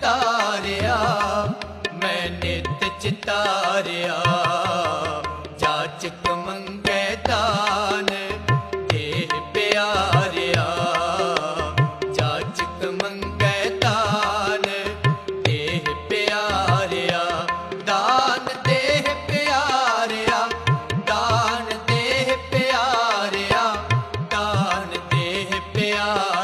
ਤਾਰਿਆ। ਮੈਂ ਨਿਤ ਚਿਤਾਰਿਆ ਜਗਤ ਮੰਗੈ ਪਿਆਰਿਆ ਦਾਨ ਦੇਹ ਪਿਆਰਿਆ ਦਾਨ ਦੇਹ ਪਿਆਰਿਆ ਦਾਨ ਦੇਹ ਪਿਆਰਿਆ।